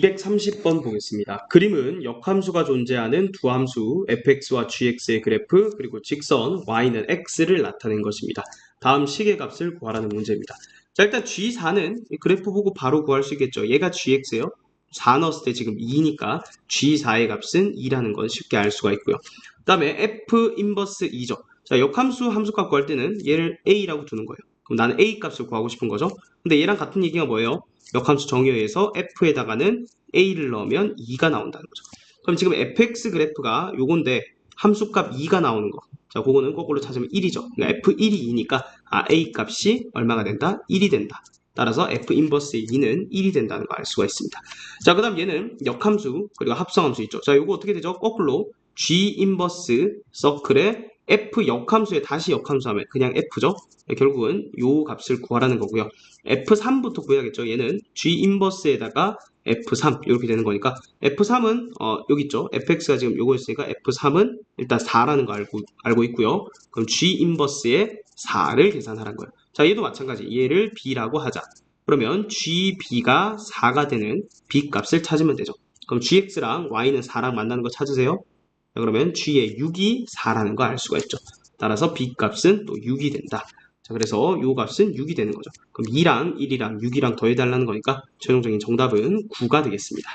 230번 보겠습니다. 그림은 역함수가 존재하는 두 함수 fx와 gx의 그래프 그리고 직선 y는 x를 나타낸 것입니다. 다음 식의 값을 구하라는 문제입니다. 자 일단 g4는 이 그래프 보고 바로 구할 수 있겠죠. 얘가 gx예요. 4 넣었을 때 지금 2니까 g4의 값은 2라는 건 쉽게 알 수가 있고요. 그 다음에 f 인버스 2죠. 자 역함수 함수값 구할 때는 얘를 a라고 두는 거예요. 그럼 나는 a 값을 구하고 싶은 거죠. 근데 얘랑 같은 얘기가 뭐예요? 역함수 정의에 의해서 f에다가는 a를 넣으면 2가 나온다는 거죠. 그럼 지금 fx 그래프가 요건데 함수값 2가 나오는 거. 자, 그거는 거꾸로 찾으면 1이죠. 그러니까 f1이 2니까 아, a 값이 얼마가 된다? 1이 된다. 따라서 f 인버스의 2는 1이 된다는 걸 알 수가 있습니다. 자, 그다음 얘는 역함수 그리고 합성함수 있죠. 자, 요거 어떻게 되죠? 거꾸로 g 인버스 서클에 f 역함수에 다시 역함수 하면 그냥 f죠. 결국은 요 값을 구하라는 거고요. f3부터 구해야겠죠. 얘는 g 인버스에다가 f3 이렇게 되는 거니까 f3은 어, 여기 있죠. fx가 지금 요거였으니까 f3은 일단 4라는 거 알고 알고 있고요. 그럼 g 인버스에 4를 계산하라는 거예요. 자, 얘도 마찬가지. 얘를 b라고 하자. 그러면 gb가 4가 되는 b 값을 찾으면 되죠. 그럼 gx랑 y는 4랑 만나는 거 찾으세요. 자, 그러면 g의 6이 4라는 거 알 수가 있죠. 따라서 b 값은 또 6이 된다. 자, 그래서 요 값은 6이 되는 거죠. 그럼 2랑 1이랑 6이랑 더해달라는 거니까 최종적인 정답은 9가 되겠습니다.